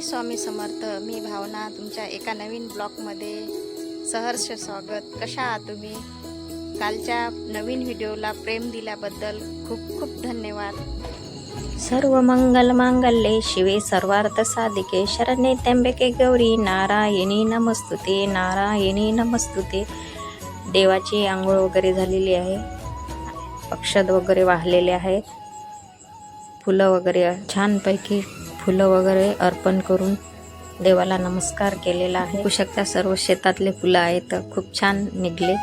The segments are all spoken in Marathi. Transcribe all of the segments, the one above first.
श्री स्वामी समर्थ मी भावना तुमच्या एका नवीन ब्लॉगमध्ये सहर्ष स्वागत. कशा आहात तुम्ही? कालच्या नवीन व्हिडिओला प्रेम दिल्याबद्दल खूप खूप धन्यवाद. सर्व मंगल मांगल्ये शिवे सर्वार्थ साधिके. शरणे त्र्यंबके गौरी नारायणी नमस्तुते नारायणी नमस्तुते. देवाची आंघोळ वगैरे झालेली आहे. पक्षद वगैरे वाहलेले आहेत. फुलं वगैरे छानपैकी फुलं वगैरे अर्पण करून देवाला नमस्कार केलेला आहे. शकता सर्व शेतातले फुलं आहेत. खूप छान निघले.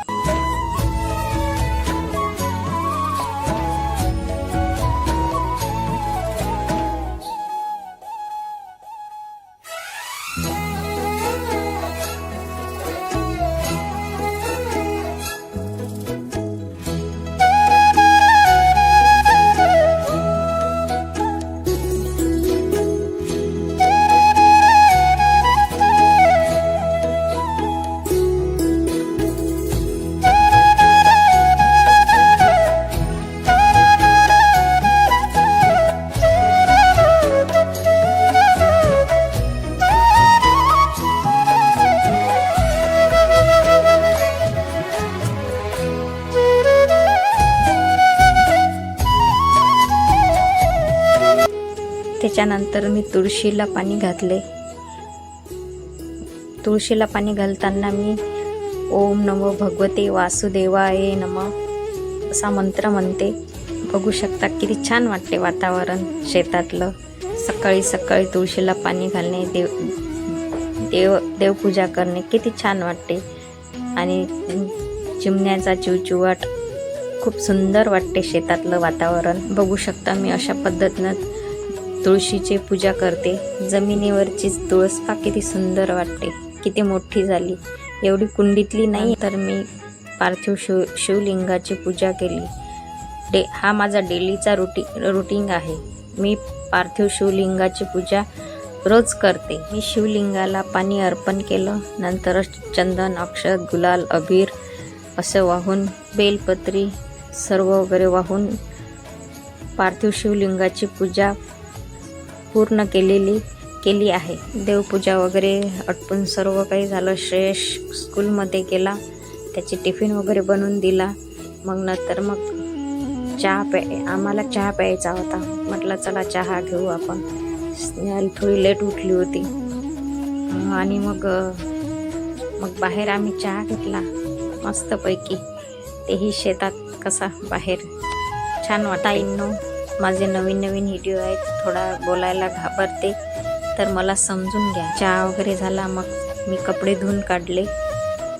त्याच्यानंतर मी तुळशीला पाणी घातले. तुळशीला पाणी घालताना मी ओम नमो भगवते वासुदेवाय नम असा मंत्र म्हणते. बघू शकता किती छान वाटते वातावरण शेतातलं. सकाळी सकाळी तुळशीला पाणी घालणे देव देव देवपूजा करणे किती छान वाटते. आणि चिमण्याचा चिवचिवाट खूप सुंदर वाटते शेतातलं वातावरण. बघू शकता मी अशा पद्धतीनं तुळशीची पूजा करते. जमिनीवरचीच तुळसपा किती सुंदर वाटते. किती मोठी झाली. एवढी कुंडीतली नाही तर मी पार्थिव शिव शिवलिंगाची पूजा केली. डे हा माझा डेलीचा रुटी रुटीन आहे. मी पार्थिव शिवलिंगाची पूजा रोज करते. मी शिवलिंगाला पाणी अर्पण केलं. नंतरच चंदन अक्षत गुलाल अबीर असं वाहून बेलपत्री सर्व वगैरे वाहून पार्थिव शिवलिंगाची पूजा पूर्ण केलेली केली आहे. देवपूजा वगैरे आटपून सर्व काही झालं. श्रेयश स्कूलमध्ये गेला. त्याची टिफिन वगैरे बनवून दिला. मग नंतर मग चहा प्या आम्हाला चहा प्यायचा होता. म्हटलं चला चहा घेऊ आपण. थोडी लेट उठली होती. आणि मग मग बाहेर आम्ही चहा घेतला. मस्तपैकी. तेही शेतात कसा बाहेर. छान वाटा इन्नो माझे नवीन नवीन व्हिडिओ आहेत थोडा बोलायला घाबरते. तर मला समजून घ्या. चहा वगैरे झाला मग मी कपडे धुवून काढले.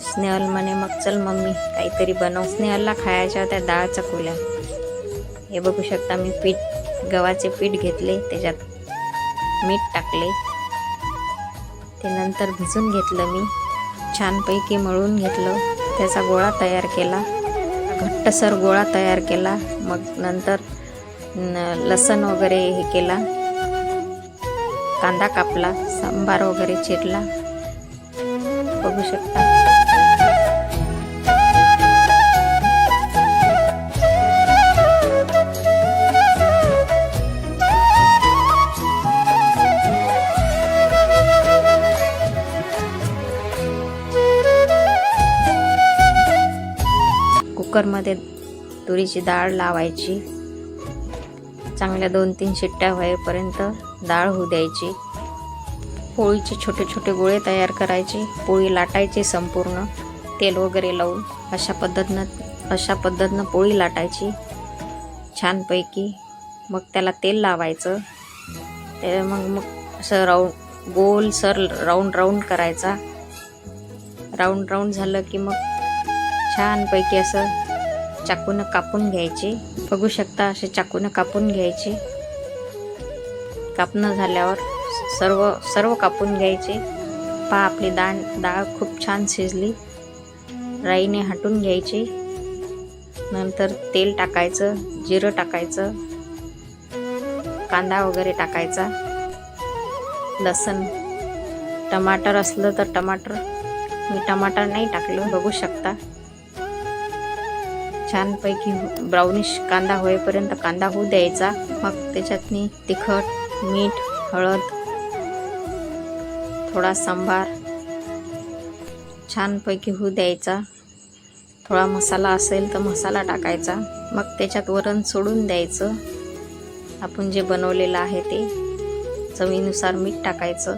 स्नेहल म्हणे मग चल मम्मी काहीतरी बनव. स्नेहलला खायच्या त्या डाळ चकवल्या हे बघू शकता मी पीठ गव्हाचे पीठ घेतले त्याच्यात मीठ टाकले. ते नंतर भिजून घेतलं मी. छानपैकी मळून घेतलं. त्याचा गोळा तयार केला. घट्टसर गोळा तयार केला. मग नंतर लसण वगैरे हे केला. कांदा कापला सांबार वगैरे चिरला. बघू शकता. कुकरमध्ये तुरीची डाळ लावायची. चांगल्या दोन तीन शिट्ट्या होईपर्यंत डाळ होऊ द्यायची. पोळीचे छोटे छोटे गोळे तयार करायचे. पोळी लाटायची संपूर्ण. तेल वगैरे लावून अशा पद्धतीनं अशा पद्धतीनं पोळी लाटायची. छानपैकी. मग त्याला तेल लावायचं. ते मग मग असं राऊंड गोल सर राऊंड राऊंड करायचा. राऊंड राऊंड झालं की मग छानपैकी असं चाकूनं कापून घ्यायचे. बघू शकता असे चाकूनं कापून घ्यायचे. कापणं झाल्यावर सर्व सर्व कापून घ्यायचे. पहा आपली दाण डाळ खूप छान शिजली. राईने हटून घ्यायची. नंतर तेल टाकायचं जिरं टाकायचं कांदा वगैरे टाकायचा लसण. टमाटर असलं तर टमाटर. मी टमाटर नाही टाकलं बघू शकता. छानपैकी ब्राउनिश कांदा होईपर्यंत कांदा होऊ द्यायचा. मग त्याच्यातनी तिखट मीठ हळद थोडा सांबार छानपैकी होऊ द्यायचा. थोडा मसाला असेल तर मसाला टाकायचा. मग त्याच्यात वरण सोडून द्यायचं. आपण जे बनवलेलं आहे ते चवीनुसार मीठ टाकायचं.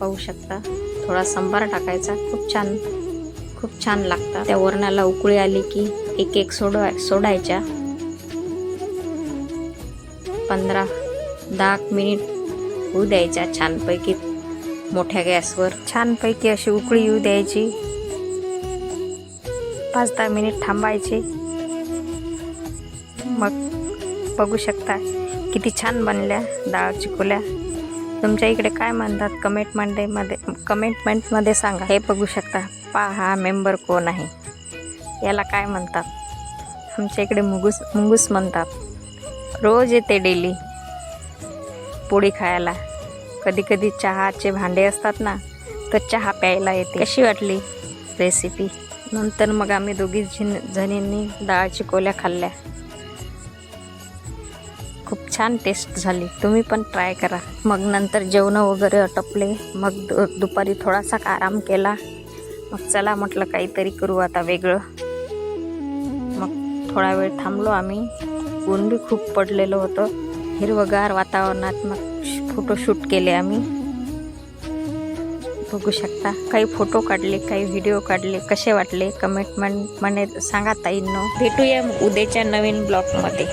पाहू शकता थोडा सांबार टाकायचा. खूप छान खूप छान लागतात. त्या वरणाला उकळी आली की एक एक सोडवा सोडायच्या. पंधरा दहा मिनिट होऊ द्यायच्या छानपैकी मोठ्या गॅसवर. छानपैकी अशी उकळी येऊ द्यायची. पाच दहा मिनिट थांबायचे. मग बघू शकता किती छान बनल्या डाळ चिकोल्या तुमच्या इकडे काय म्हणतात? कमेंटमध्ये कमेंटमेंटमध्ये सांगा. हे बघू शकता. पा हा मेंबर कोण आहे? याला काय म्हणतात? आमच्या इकडे मुगूस मुंगूस म्हणतात. रोज येते डेली पोळी खायला. कधी कधी चहाचे भांडे असतात ना तर चहा प्यायला येते. कशी वाटली रेसिपी नंतर मग आम्ही दोघी जण जणींनी डाळ कोल्या खाल्ल्या. खूप छान टेस्ट झाली. तुम्ही पण ट्राय करा. मग नंतर जेवणं वगैरे आटपले. मग दु दुपारी थोडासा आराम केला. मग चला म्हटलं काहीतरी करू आता वेगळं. मग थोडा वेळ थांबलो आम्ही. ऊन बी खूप पडलेलं होतं. हिरवगार वातावरणात मग फोटोशूट केले आम्ही. बघू शकता. काही फोटो काढले काही व्हिडिओ काढले. कसे वाटले? कमेंटमेंट म्हणे सांगा ताईंनो. भेटूया उद्याच्या नवीन ब्लॉगमध्ये